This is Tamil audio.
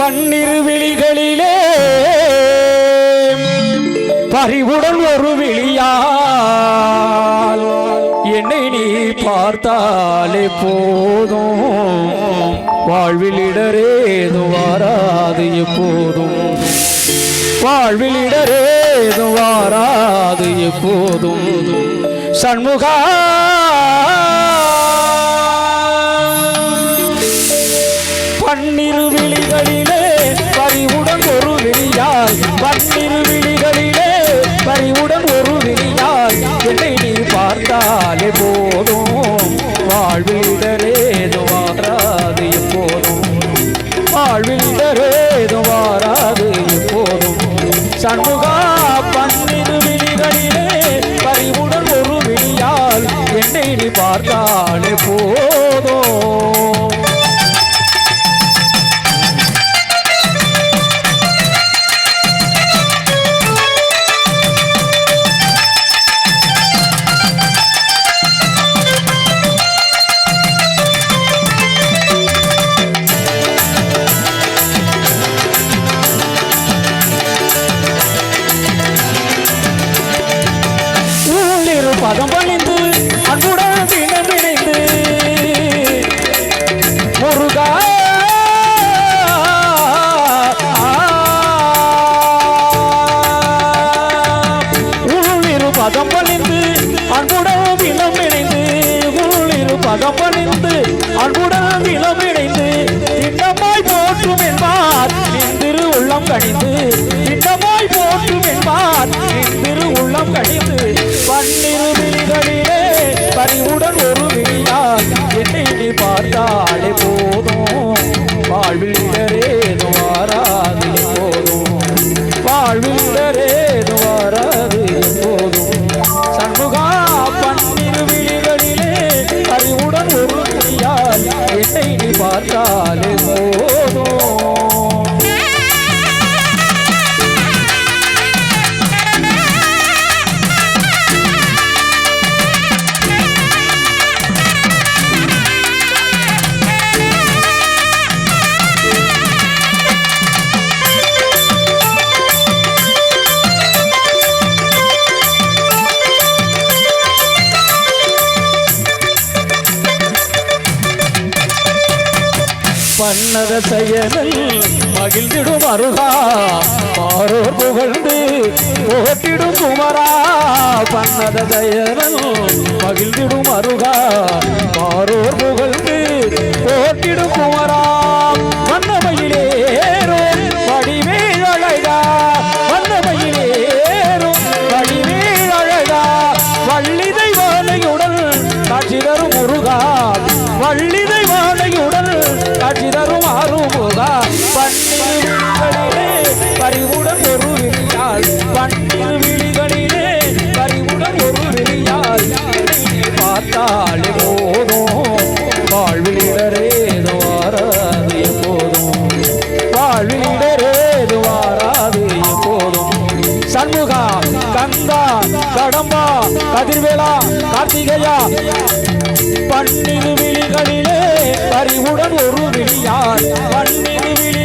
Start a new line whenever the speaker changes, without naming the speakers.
பன்னிரு விழிகளிலே பறிவுடன் ஒரு விழியால் என்னை நீ பார்த்தாலே போதும். வாழ்வில் இடரேது வாராது எப்போதும். வாழ்வில் இடரேது வாராது எப்போதும். சண்முகா பன்னிரு விழிகளிலே பறிவுடன் ஒரு விழியாய் என்னை நீ பார்த்தாலே போதும். வாழ்விடரேது வாராது எப்போதும். வாழ்விடரேது வாராது எப்போதும். சண்முகா பன்னிரு விழிகளிலே பறிவுடன் ஒரு விழியால் என்னை நீ பார்த்தாலே போதும் பதம் பணிந்து அன்புடன் கண்களிலே விழிகளிலே பறிவுடன் ஒரு விழியால் என்னை பார்த்தாலே போதும். வாழ்வில் பன்னத செயலில் மகிழ்ந்திடும் அருகா மாறோர் புகழ்ந்து போட்டிடும் குமரா. பன்னத செயலில் மகிழ்ந்திடும் அருகா மாறோர் புகழ்ந்து போட்டிடும் குமரா. பார்த்தாலே போதும். வாழ்வில் இடரேது வாராது எப்போதும் வாழ்வில் இடரேது வாராது எப்போதும் சண்முகா கந்தா கடம்பா கதிர்வேலா கார்த்திகையா பன்னிரு விழிகளிலே பறிவுடன் ஒரு விழியார். பன்னிரு விழி